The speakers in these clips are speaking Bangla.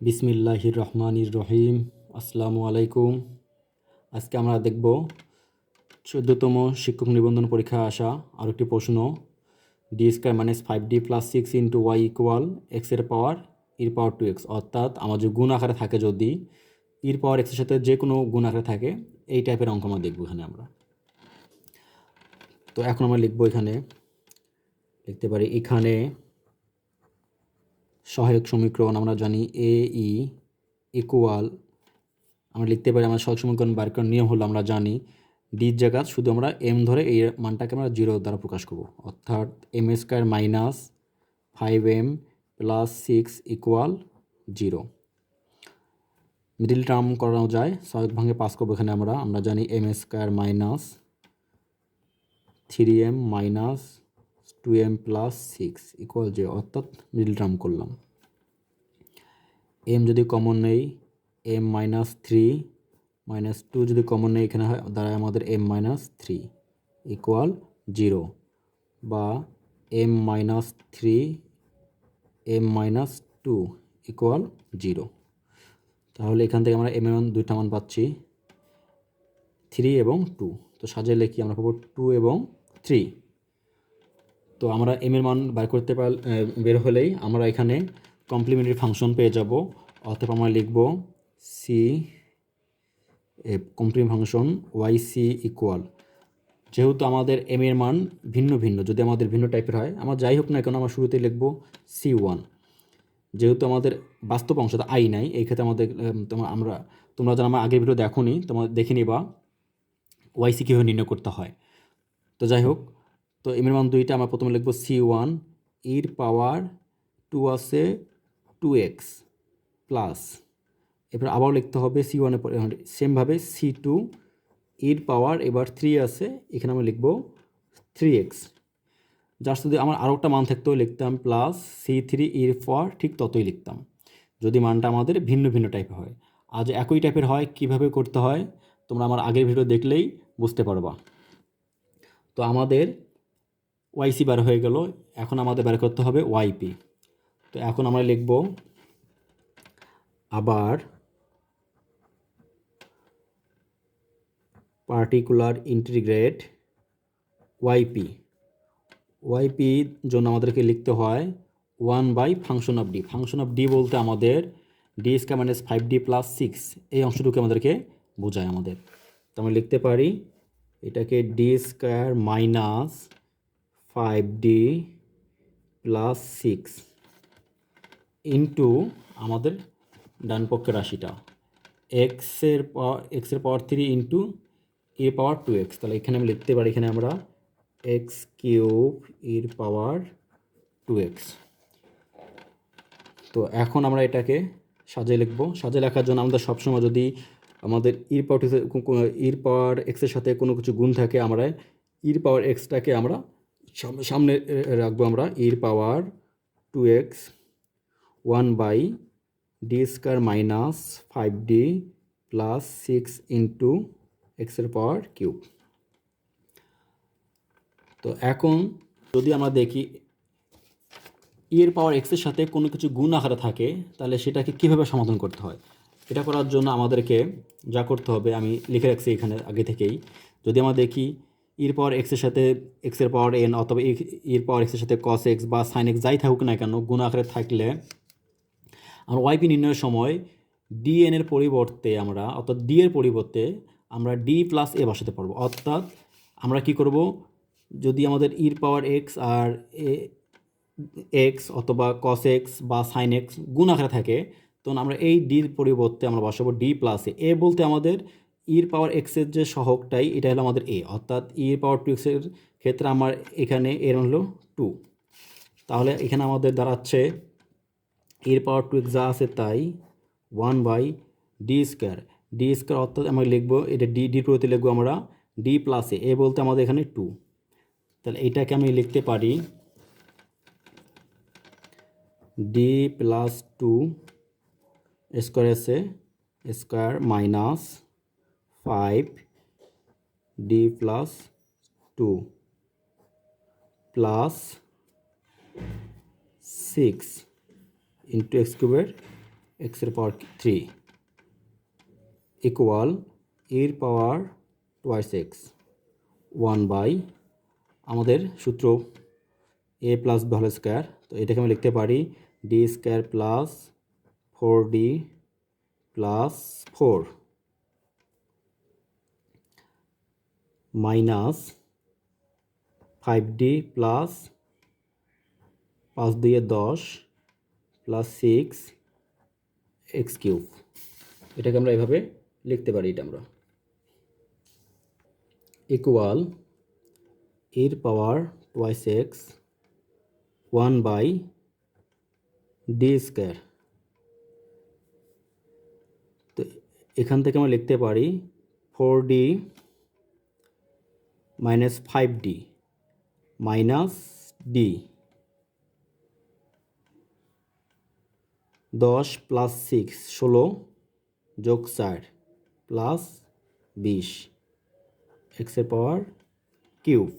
বিসমিল্লাহির রহমানির রহিম। আসসালামু আলাইকুম। আজকে আমরা দেখব চোদ্দতম শিক্ষক নিবন্ধন পরীক্ষায় আসা আর একটি প্রশ্ন D square minus five D plus six into Y equal এক্সের পাওয়ার ইর পাওয়ার টু এক্স অর্থাৎ আমার যে গুণ আকারে থাকে যদি ইর পাওয়ার এক্সের সাথে যে কোনো গুণ আকারে থাকে, এই টাইপের অঙ্ক আমরা দেখব এখানে আমরা। তো এখন আমরা লিখব এখানে, লিখতে পারি এখানে সহায়ক সমীকরণ আমরা জানি এ ই ইকুয়াল আমরা লিখতে পারি আমরা সহায়ক সমীকরণ বার করার নিয়ম হলো আমরা জানি ডির জায়গা শুধু আমরা এম ধরে এই মানটাকে আমরা জিরো দ্বারা প্রকাশ করব। অর্থাৎ M square minus five M plus six equal zero middle term করানো যায় সহায়ক ভাঙে পাস করব এখানে আমরা। আমরা জানি M square minus three M minus two M plus six equal zero অর্থাৎ মিডিল টার্ম করলাম। এম যদি কমন নেই M minus three minus two যদি কমন নেই, এখানে হয়, দাঁড়ায় আমাদের M minus three equal zero বা M minus three M minus two equal zero তাহলে এখান থেকে আমরা এম এর মান, দুইটা মান পাচ্ছি থ্রি এবং টু তো সাজিয়ে লিখি, আমরা পাবো টু এবং থ্রি তো আমরা এম এর মান বার করতে পার বের হলেই আমরা এখানে কমপ্লিমেন্টারি ফাংশন পেয়ে যাব। অথবা আমরা লিখব C complement function Y C equal যেহেতু আমাদের এম এর মান ভিন্ন ভিন্ন, যদি আমাদের ভিন্ন টাইপের হয়, আমার যাই হোক না কেন আমরা শুরুতে লিখব সি ওয়ান যেহেতু আমাদের বাস্তব অংশটা আই নাই, এই ক্ষেত্রে আমাদের তোমার আমরা, তোমরা যারা আমার আগের ভিডিও দেখো নি তোমার দেখে নিবা ওয়াইসি কীভাবে নির্ণয় করতে হয়। তো যাই হোক, তো এম এর মান দুইটা আমরা প্রথমে লিখব সি ওয়ান ইর পাওয়ার টু আছে টু এক্স প্লাস এবার আবার লিখতে হবে সি ওয়ানের পরে, সেমভাবে সি টু ইর পাওয়ার এবার থ্রি আছে, এখানে আমরা লিখব থ্রি এক্স যার শুধু আমার আরও একটা মান থাকতেও লিখতাম প্লাস সি থ্রি ইর ফর ঠিক ততই লিখতাম। যদি মানটা আমাদের ভিন্ন ভিন্ন টাইপের হয়। আজ একই টাইপের হয়, কীভাবে করতে হয়, তোমরা আমার আগের ভিডিও দেখলেই বুঝতে পারবা। তো আমাদের ওয়াইসি বার হয়ে গেল, এখন আমাদের বের করতে হবে ওয়াইপি তো এখন আমরা লিখব আবার পার্টিকুলার ইন্টিগ্রেট ওয়াইপি ওয়াইপি জন্য আমাদেরকে লিখতে হয় one by function of D function of D বলতে আমাদের D square minus five D plus six এই অংশটুকু আমাদেরকে বোঝায় আমাদের। তো আমরা লিখতে পারি এটাকে D square minus five D plus six into আমাদের ডান পক্ষের রাশিটা। এক্সের পাওয়ার এক্সের power three into E power two X তাহলে এখানে আমি লিখতে পারি, এখানে আমরা এক্স কিউব এর পাওয়ার টু এক্স তো এখন আমরা এটাকে সাজিয়ে লিখব। সাজিয়ে লেখার জন্য আমাদের সবসময় যদি আমাদের ইর পাওয়ার ইর পাওয়ার এক্সের সাথে কোনো কিছু গুণ থাকে, আমরা ইর পাওয়ার এক্সটাকে আমরা সামনে রাখব আমরা ইর power two X one by D square minus five D plus six into এক্সের পাওয়ার কিউব। তো এখন যদি আমরা দেখি ইয়ের পাওয়ার এক্সের সাথে কোনো কিছু গুণ আকারে থাকে, তাহলে সেটাকে কীভাবে সমাধান করতে হয়? এটা করার জন্য আমাদেরকে যা করতে হবে, আমি লিখে রাখছি এখানে আগে থেকেই। যদি আমরা দেখি ইর পাওয়ার এক্সের সাথে এক্সের পাওয়ার এন অথবা ইর পাওয়ার এক্সের সাথে কস এক্স বা সাইন এক্স যাই থাকুক না কেন, গুণ আকারে থাকলে আমরা ওয়াইপি নির্ণয়ের সময় ডি এন এর পরিবর্তে আমরা, অর্থাৎ ডি এর পরিবর্তে আমরা ডি প্লাস এ বসাতে পারব। অর্থাৎ আমরা কি করব? যদি আমাদের ইর পাওয়ার এক্স আর এ এক্স অথবা কস এক্স বা সাইন এক্স গুণ আকারে থাকে, তখন আমরা এই ডির পরিবর্তে আমরা বসাবো ডি প্লাসে এ বলতে আমাদের ইর পাওয়ার এক্সের যে সহগটাই, এটা হলো আমাদের এ অর্থাৎ ইর পাওয়ার টু এক্সের ক্ষেত্রে আমার এখানে এর হলো টু তাহলে এখানে আমাদের দাঁড়াচ্ছে ইর পাওয়ার টু এক্স যা আছে তাই one by D square D square অর্থাৎ আমরা লিখব, এটা ডি ডির পরিবর্তে লিখব আমরা ডি প্লাসে এ বলতে আমাদের এখানে টু তাহলে এইটাকে আমি লিখতে পারি ডি প্লাস টু স্কোয়ার আছে square minus five D plus two plus six into X কিউবের এক্সের পাওয়ার থ্রি ইকুয়াল এর power twice X one by আমাদের সূত্র A plus B whole square তো এটাকে আমি লিখতে পারি D square plus four D plus four minus five D plus পাঁচ দিয়ে দশ প্লাস সিক্স এক্স কিউব এটাকে আমরা এভাবে লিখতে পারি এটা আমরা। ইকুয়াল এর power twice X one by D square তো এখান থেকে আমরা লিখতে পারি four D minus five D minus D দশ প্লাস সিক্স ষোলো যোগ চার প্লাস বিশ এক্সের পাওয়ার কিউব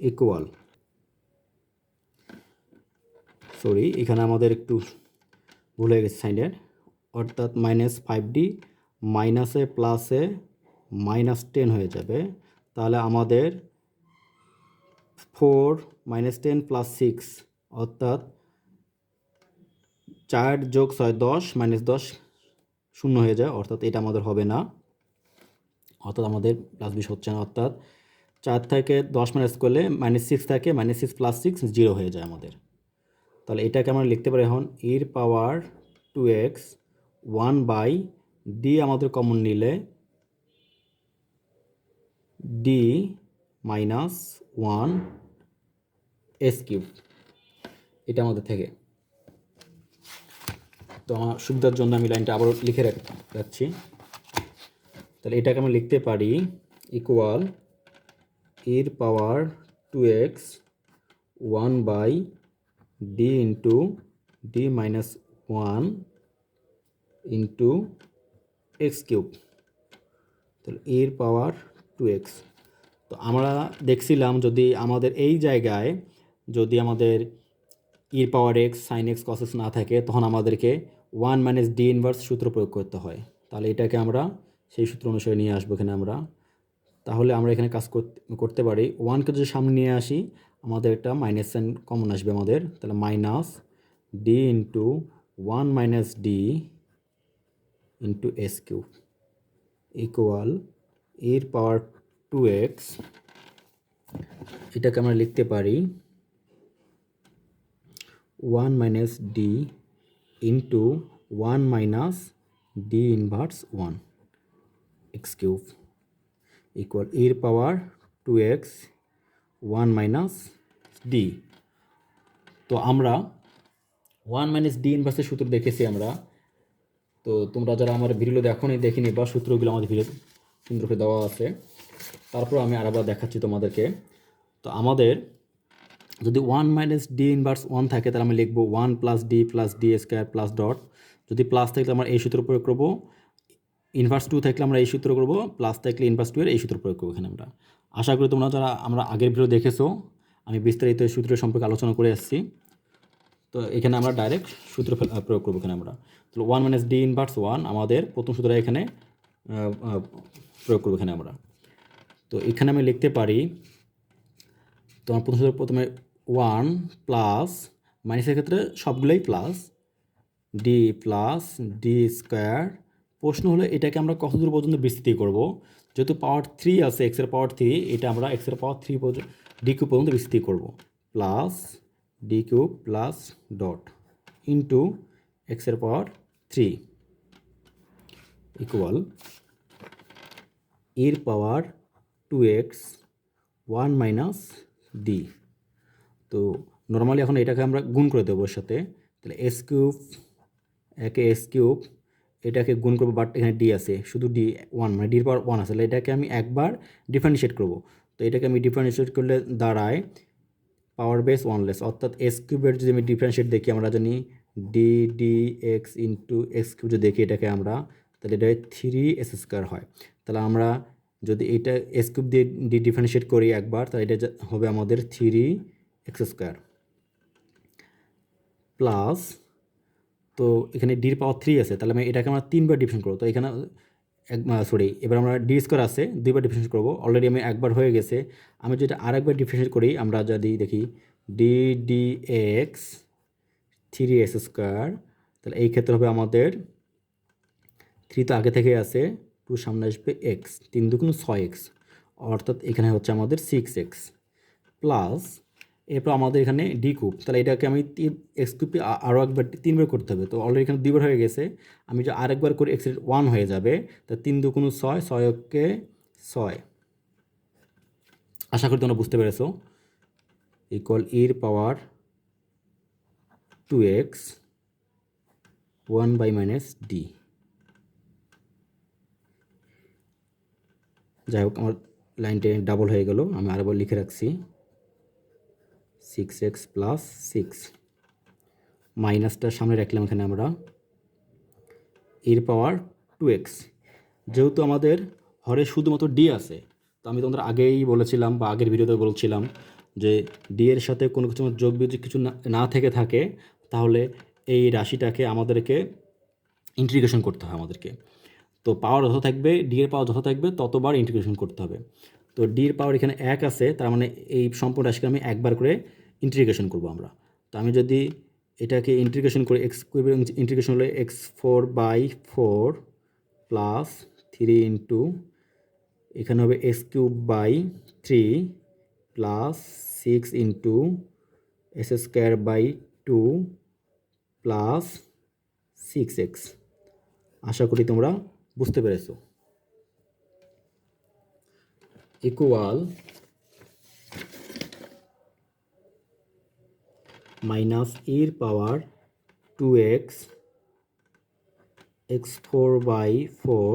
ইকুয়াল সরি এখানে আমাদের একটু ভুল হয়ে গেছে সাইনের অর্থাৎ মাইনাস ফাইভ ডি মাইনাসে প্লাসে মাইনাস টেন হয়ে যাবে। তাহলে আমাদের four minus ten plus six অর্থাৎ চার যোগ ছয় দশ মাইনাস দশ শূন্য হয়ে যায়, অর্থাৎ এটা আমাদের হবে না। অর্থাৎ আমাদের প্লাস বিশ হচ্ছে না, অর্থাৎ চার থেকে দশ মাইনাস করলে মাইনাস সিক্স থাকে minus six plus six zero হয়ে যায় আমাদের। তাহলে এটাকে আমরা লিখতে পারি এখন এর power two X one by D আমাদের কমন নিলে D minus one X cube এটা আমাদের থেকে। তো আমার সুবিধার জন্য আমি লাইনটা আবারও লিখে রাখ রাখছি। তাহলে এটাকে আমি লিখতে পারি ইকুয়াল এর power two X one by D into D minus one into X cube তাহলে এর পাওয়ার টু এক্স তো আমরা দেখছিলাম যদি আমাদের এই জায়গায় যদি আমাদের ইর পাওয়ার এক্স সাইন এক্স কসেস না থাকে, তখন আমাদেরকে ওয়ান মাইনাস ডি ইনভার্স সূত্র প্রয়োগ করতে হয়। তাহলে এটাকে আমরা সেই সূত্র অনুসারে নিয়ে আসব এখানে আমরা। তাহলে আমরা এখানে কাজ করতে পারি। ওয়ানকে যদি সামনে নিয়ে আসি, আমাদের একটা মাইনাস সাইন কমন আসবে আমাদের। তাহলে minus D into one minus D into X cube equal এর পাওয়ার টু এক্স এটাকে আমরা লিখতে পারি one minus D into one minus D inverse one X cube equal এর power two X one minus D তো আমরা ওয়ান মাইনাস ডি ইনভার্সের সূত্র দেখেছি আমরা। তো তোমরা যারা আমার ভিডিও দেখো দেখিনি বা সূত্রগুলো আমাদের ভিডিও সুন্দর করে দেওয়া আছে। তারপর আমি আরেকবার দেখাচ্ছি তোমাদেরকে। তো আমাদের যদি one minus D inverse one থাকে, তাহলে আমি লিখব one plus D plus D square plus dot যদি প্লাস থাকলে আমরা এই সূত্র প্রয়োগ করব। ইনভার্স টু থাকলে আমরা এই সূত্র করব। প্লাস থাকলে ইনভার্স টু এর এই সূত্র প্রয়োগ করব এখানে আমরা। আশা করি তোমরা যারা আমরা আগের ভিডিও দেখেছ, আমি বিস্তারিত এই সূত্রের সম্পর্কে আলোচনা করে আসছি। তো এখানে আমরা ডাইরেক্ট সূত্র প্রয়োগ করব এখানে আমরা। তো one minus D inverse one আমাদের প্রথম সূত্র এখানে প্রয়োগ করব এখানে আমরা। তো এখানে আমি লিখতে পারি তোমার প্রথম প্রথমে ওয়ান প্লাস মাইনাসের ক্ষেত্রে সবগুলোই plus D plus D square প্রশ্ন হলো, এটাকে আমরা কত দূর পর্যন্ত বিস্তৃতি করব? যেহেতু পাওয়ার থ্রি আছে এক্সের পাওয়ার থ্রি এটা আমরা এক্সের পাওয়ার থ্রি পর্যন্ত ডি কিউব পর্যন্ত বিস্তৃতি করব। Plus D cube plus dot into এক্সের পাওয়ার থ্রি ইকুয়াল এর power two X one minus D তো নর্মালি এখন এটাকে আমরা গুণ করে দেবো ওর সাথে তাহলে এস কিউব একে এস কিউব এটাকে গুণ করব বাট এখানে ডি আছে, শুধু ডি ওয়ান মানে ডির পাওয়ার ওয়ান আছে। তাহলে এটাকে আমি একবার ডিফারেন্সিয়েট করব। তো এটাকে আমি ডিফারেন্সিয়েট করলে দাঁড়ায় পাওয়ার বেস ওয়ানলেস অর্থাৎ এস কিউবের যদি আমি ডিফারেন্সিয়েট দেখি, আমরা জানি D D X into X cube যদি দেখি এটাকে আমরা, তাহলে এটা থ্রি এস স্কোয়ার হয়। তাহলে আমরা যদি এটা কিউব দিয়ে ডি ডিফারেন্সিয়েট করি একবার, তাহলে এটা হবে আমাদের থ্রি এক্স স্কোয়ার প্লাস তো এখানে ডির পাওয়ার থ্রি আছে, তাহলে আমি এটাকে আমরা তিনবার ডিভিশন করব। তো এখানে, এক সরি এবার আমরা ডি স্কোয়ার আছে, দুইবার ডিফারেন্স করব। অলরেডি আমি একবার হয়ে গেছে। আমি যদি আরেকবার ডিফারেন্স করি, আমরা যদি দেখি D D X three X square তাহলে এই ক্ষেত্রে হবে আমাদের থ্রি তো আগে থেকে আছে। টু সামনে আসবে এক্স তিন দুগুণ ছয় এক্স অর্থাৎ এখানে হচ্ছে আমাদের সিক্স এক্স প্লাস এরপর আমাদের এখানে ডি কুপ তাহলে এটাকে আমি এক্স কিউপে আরও একবার তিনবার করতে হবে, তো অলরেডি এখানে দুইবার হয়ে গেছে, আমি যে আরেকবার করে এক্স ওয়ান হয়ে যাবে, তা তিন দুগুণ ছয় ছয়কে ছয়। আশা করি তোমরা বুঝতে পেরেছ ইকুয়াল ইর power two X one by minus D যাই হোক, আমার লাইনটা ডাবল হয়ে গেল। আমি আরেকবার লিখে রাখছি। সিক্স এক্স প্লাস সিক্স মাইনাসটা সামনে রাখলাম এখানে আমরা। এর পাওয়ার টু এক্স যেহেতু আমাদের হরে শুধুমাত্র ডি আছে, তো আমি তোমাদের আগেই বলেছিলাম বা আগের ভিডিওতে বলছিলাম যে ডি এর সাথে কোনো কিছু যোগ বিয়োগ কিছু না- থেকে থাকে, তাহলে এই রাশিটাকে আমাদেরকে ইন্টিগ্রেশন করতে হয় আমাদেরকে। তো পাওয়ার যত থাকবে ডি এর পাওয়ার যত থাকবে, ততবার ইন্টিগ্রেশন করতে হবে। তো ডি এর পাওয়ার এখানে এক আছে, তার মানে এই সম্পূর্ণ রাশিকে আমি একবার করে ইন্টিগ্রেশন করব আমরা। তো আমি যদি এটাকে ইন্টিগ্রেশন করে এক্স ইন্টিগ্রেশন হলে X four by four plus three into এখানে হবে X cube by three plus six into X square by two plus six X আশা করি তোমরা বুঝতে পেরেছ? ইকুয়াল মাইনাস এর power two X X four by four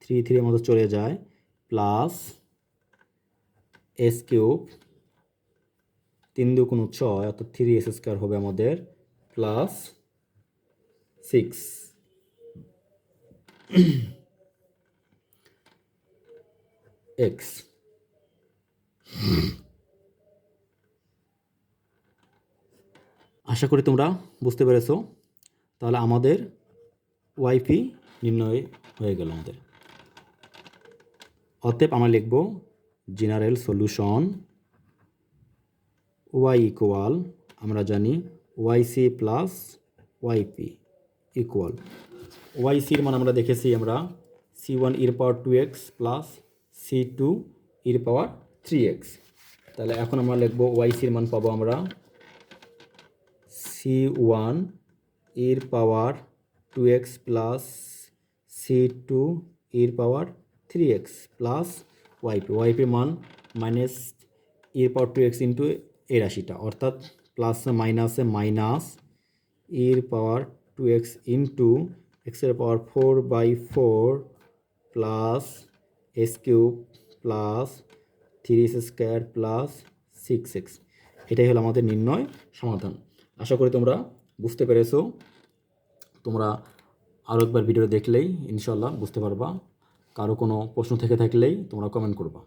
three three মতো চলে যায় প্লাস এস কিউব তিন দু কোনো ছয়, অর্থাৎ থ্রি এস স্কোয়ার হবে আমাদের প্লাস সিক্স এক্স আশা করি তোমরা বুঝতে পেরেছ। তাহলে আমাদের ওয়াইপি নির্ণয় হয়ে গেল আমাদের। অতএব আমরা লিখব জেনারেল সলিউশন ওয়াই ইকুয়াল, আমরা জানি Y C plus Y P equal. ওয়াইসির মান আমরা দেখেছি আমরা সি ওয়ান ইর power two X plus C two ইর পাওয়ার থ্রি এক্স তাহলে এখন আমরা লিখব ওয়াইসির মান পাবো আমরা সি ওয়ানের power two X plus C two এর power three X plus Y P ওয়াইপির মান মাইনাস এর পাওয়ার টু এক্স ইন্টু এই রাশিটা অর্থাৎ প্লাস মাইনাসে মাইনাস এর পাওয়ার টু এক্স ইন্টু এক্সের power four by four plus X cube plus three X square plus six X এটাই হলো আমাদের নির্ণয় সমাধান। আশা করি তোমরা বুঝতে পেরেছ। তোমরা আরও একবার ভিডিও দেখলেই ইনশাল্লাহ বুঝতে পারবা। কারও কোনো প্রশ্ন থেকে থাকলেই তোমরা কমেন্ট করবা।